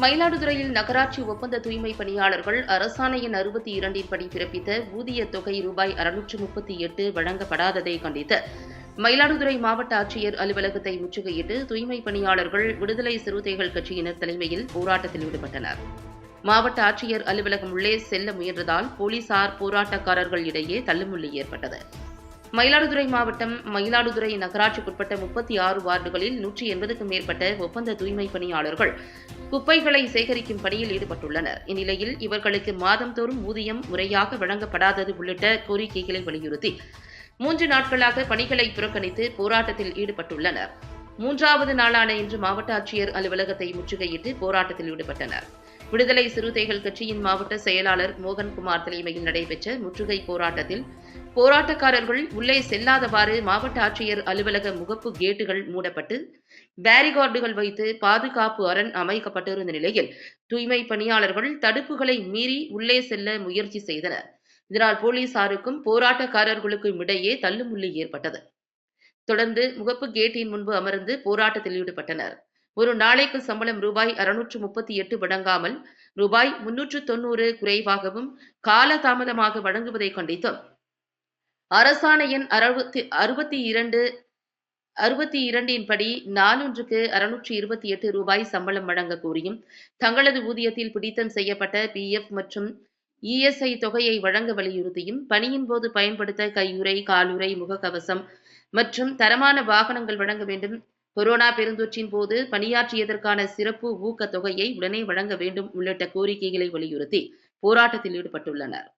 மயிலாடுதுறையில் நகராட்சி ஒப்பந்த தூய்மை பணியாளர்கள் அரசாணையின் அறுபத்தி இரண்டின்படி பிறப்பித்த ஊதிய தொகை ரூபாய் அறுநூற்று முப்பத்தி எட்டு வழங்கப்படாததை கண்டித்து மயிலாடுதுறை மாவட்ட ஆட்சியர் அலுவலகத்தை முற்றுகையிட்டு தூய்மை பணியாளர்கள் விடுதலை சிறுத்தைகள் கட்சியினர் தலைமையில் போராட்டத்தில் ஈடுபட்டனர். மாவட்ட ஆட்சியர் அலுவலகம் உள்ளே செல்ல முயன்றதால் போலீசார் போராட்டக்காரர்கள் இடையே தள்ளுமுள்ளி ஏற்பட்டது. மயிலாடுதுறை மாவட்டம் மயிலாடுதுறை நகராட்சிக்குட்பட்ட முப்பத்தி ஆறு வார்டுகளில் நூற்றி எண்பதுக்கும் மேற்பட்ட ஒப்பந்த தூய்மை பணியாளர்கள் குப்பைகளை சேகரிக்கும் பணியில் ஈடுபட்டுள்ளனர். இந்நிலையில் இவர்களுக்கு மாதந்தோறும் ஊதியம் முறையாக வழங்கப்படாதது உள்ளிட்ட கோரிக்கைகளை வலியுறுத்தி மூன்று நாட்களாக பணிகளை புறக்கணித்து போராட்டத்தில் ஈடுபட்டுள்ளனர். மூன்றாவது நாளான இன்று மாவட்ட ஆட்சியர் அலுவலகத்தை முற்றுகையிட்டு போராட்டத்தில் ஈடுபட்டனர். விடுதலை சிறுத்தைகள் கட்சியின் மாவட்ட செயலாளர் மோகன்குமார் தலைமையில் நடைபெற்ற முற்றுகை போராட்டத்தில் போராட்டக்காரர்கள் உள்ளே செல்லாதவாறு மாவட்ட ஆட்சியர் அலுவலக முகப்பு கேட்டுகள் மூடப்பட்டு பேரிகார்டுகள் வைத்து பாதுகாப்பு அரண் அமைக்கப்பட்டிருந்த நிலையில் தூய்மை பணியாளர்கள் தடுப்புகளை மீறி உள்ளே செல்ல முயற்சி செய்தனர். இதனால் போலீசாருக்கும் போராட்டக்காரர்களுக்கும் இடையே தள்ளுமுள்ளி ஏற்பட்டது. தொடர்ந்து முகப்பு கேட்டின் முன்பு அமர்ந்து போராட்டத்தில் ஈடுபட்டனர். ஒரு நாளைக்கு சம்பளம் ரூபாய் அறுநூற்று முப்பத்தி எட்டு வழங்காமல் ரூபாய் முன்னூற்று தொன்னூறு குறைவாகவும் காலதாமதமாக வழங்குவதை கண்டித்தும் அரசாணை எண் அறுபத்தி அறுபத்தி இரண்டு அறுபத்தி இரண்டின் படி நானொன்றுக்கு இருபத்தி எட்டு ரூபாய் சம்பளம் வழங்க கோரியும் தங்களது ஊதியத்தில் பிடித்தம் செய்யப்பட்ட பி எஃப் மற்றும் இஎஸ்ஐ தொகையை வழங்க வலியுறுத்தியும் பணியின் போது பயன்படுத்த கையுறை காலுறை முகக்கவசம் மற்றும் தரமான வாகனங்கள் வழங்க வேண்டும். கொரோனா பெருந்தொற்றின் போது பணியாற்றியதற்கான சிறப்பு ஊக்கத் தொகையை உடனே வழங்க வேண்டும் உள்ளிட்ட கோரிக்கைகளை வலியுறுத்தி போராட்டத்தில் ஈடுபட்டுள்ளனர்.